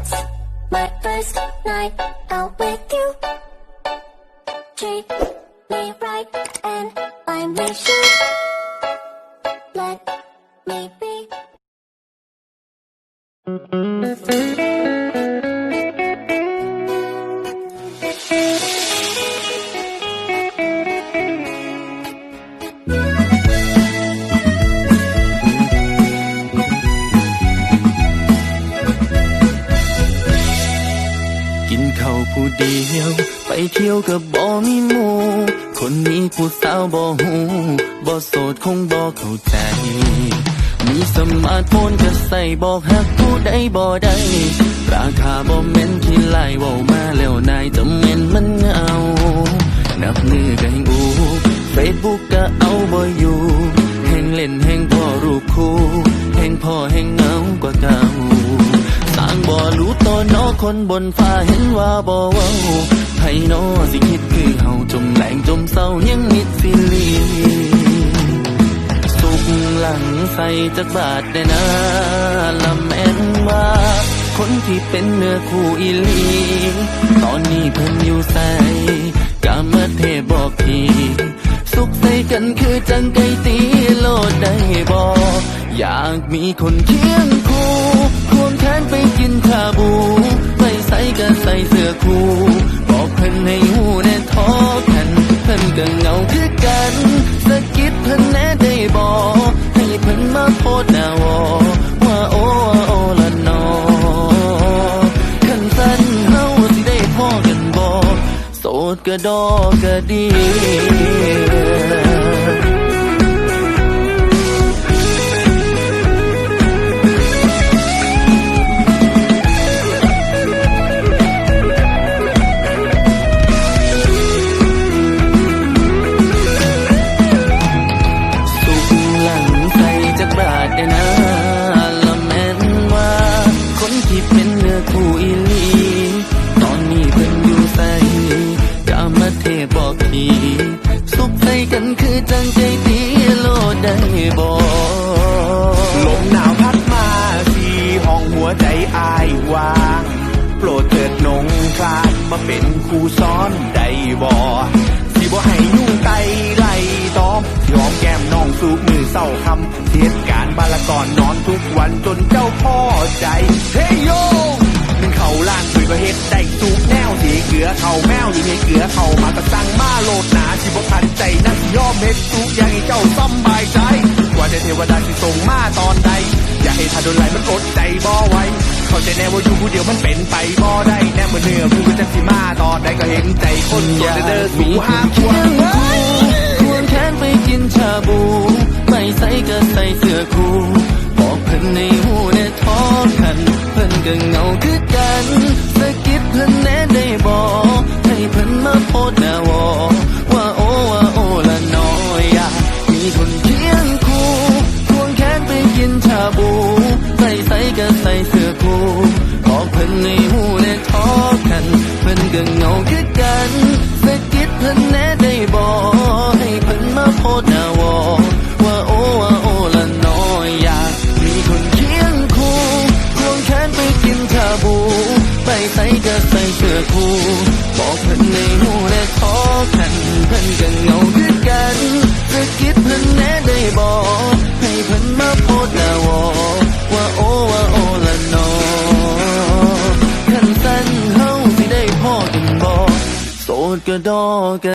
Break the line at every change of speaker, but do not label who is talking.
It's my first night out with you. Treat me right and buy me shoes.
กินข้าวผู้เดียว ไปเที่ยวกับบ่มีหมูคนนี้ผู้สาวบ่หูบ่โสดคงบ่เข้าใจ มีสมาร์ทโฟนก็ใส่บอกหักผู้ใดบ่ได้ราคาบ่แม่นที่ไล่ว้ามาแล้วนายจะแม่นมันเงา นับมือก็แห่งอูเฟซบุ๊กก็เอาบ่อยู่แห่งเล่นแห่งพ่อรูปคู่แห่งพ่อแห่งเงากว่าเก่าสร้างบ่รู้ นอคนบนฟ้าเห็นว่าบ่เว้าไผนอสิคิดคือเฮาจมแหลงจมเศร้ายังมิดฟิลีสุกหลังใส่จักบาทได้นะละแม่นว่าคนที่เป็นเนื้อคู่อีลีตอนนี้เพิ่นอยู่ใส่กามเทบอกทีสุขใส่กันคือจังไก่ตีโลดได้บอกอยากมีคนเคียงคู่ คู่บอกเพิ่นให้หูแน่ท้อกัน เพิ่นก็เหงาคือกันสะกิดเพิ่นแน่ได้บอกให้เพิ่นมาโพดหน้าวอว่าโอ้ว่าโอละนอขันสั้นเฮาสิได้พ่อกันบอกโสดก็ดอกก็ดี เป็นค
รูสอนได้บ่สิบ่ให้ยุ่งไตไล่ตอมยอมแก้มน้องสูบมือเศร้าคำเหตุการบาละก่อนนอนทุกวันจนเจ้าพ่อใจ เฮยโยเป็นเขาล้านคุยก็เฮ็ดได้สูบแนวสีเกลือเขาแมวอยู่ในเกลือเขามาก็สั่งมาโลดหนาสิบ่ทันใจนักยอมเฮ็ดสูบอย่างให้เจ้าสำบายใจว่าแต่เทวดาสิส่งมาตอนใด อย่าให้ถ้าโดนไหลมันอดใจบ่ไหว เข้าใจแน่ว่าอยู่ผู้เดียวมันเป็นไปบ่ได้แน่เมื่อเนื้อผู้ก็จะสิมาตอนใดก็เห็นใจคนโสดเด้อสู่ห้ามควง
ควงแขนไปกินชาบู ไม่ใส่ก็ใส่เสื้อคู่บอกเพิ่นในหูแน่ท้อกัน เพิ่นก็เงาคือกันสะกิดเพิ่นแน่ได้บอกให้เพิ่นมาโพดหน้าวอ ขัน